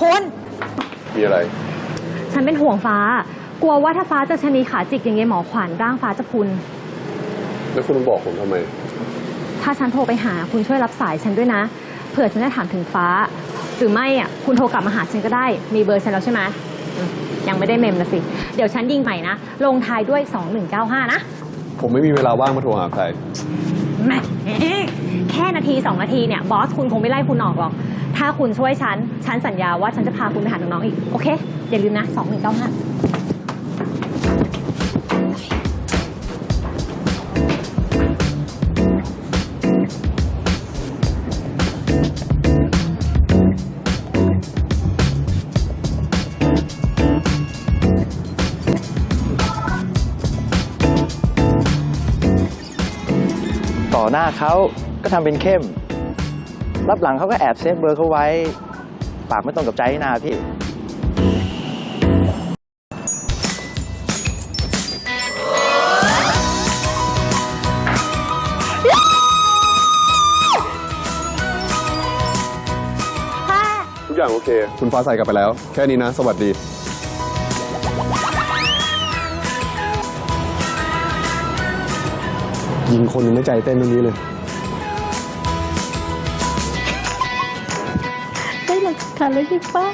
คุณมีอะไร ฉันเป็นห่วงฟ้า กลัวว่าถ้าฟ้าจะชะนีขาจิกอย่างเงี้ยหมอขวัญร่างฟ้าจะพุน แล้วคุณบอกผมทำไม ถ้าฉันโทรไปหาคุณช่วยรับสายฉันด้วยนะ เผื่อฉันจะถามถึงฟ้า หรือไม่อะคุณโทรกลับมาหาฉันก็ได้ มีเบอร์ฉันแล้วใช่ไหมอืมยังไม่ได้เมมนะสิ เดี๋ยวฉันยิงใหม่นะ ลงท้ายด้วย 2195 นะ ผมไม่มีเวลาว่างมาโทรหาใคร แหมแค่นาทีสองนาทีเนี่ยบอสคุณคงไม่ไล่คุณออกหรอก ถ้าคุณช่วยฉัน ฉันสัญญาว่าฉันจะพาคุณไปหาน้องๆอีก โอเค อย่าลืมนะสองหนึ่งเก้าห้า ต่อหน้าเขาก็ทำเป็นเข้ม รับหลังเขาก็แอบเซฟเบอร์เขาไว้ ปากไม่ตรงกับใจนี่นาพี่ทุกอย่างโอเค คุณฟ้าใสกลับไปแล้ว แค่นี้นะ สวัสดี ยิงคนยังไม่ใจเต้นตรงนี้เลย ได้หลักฐานแล้วใช่ปะ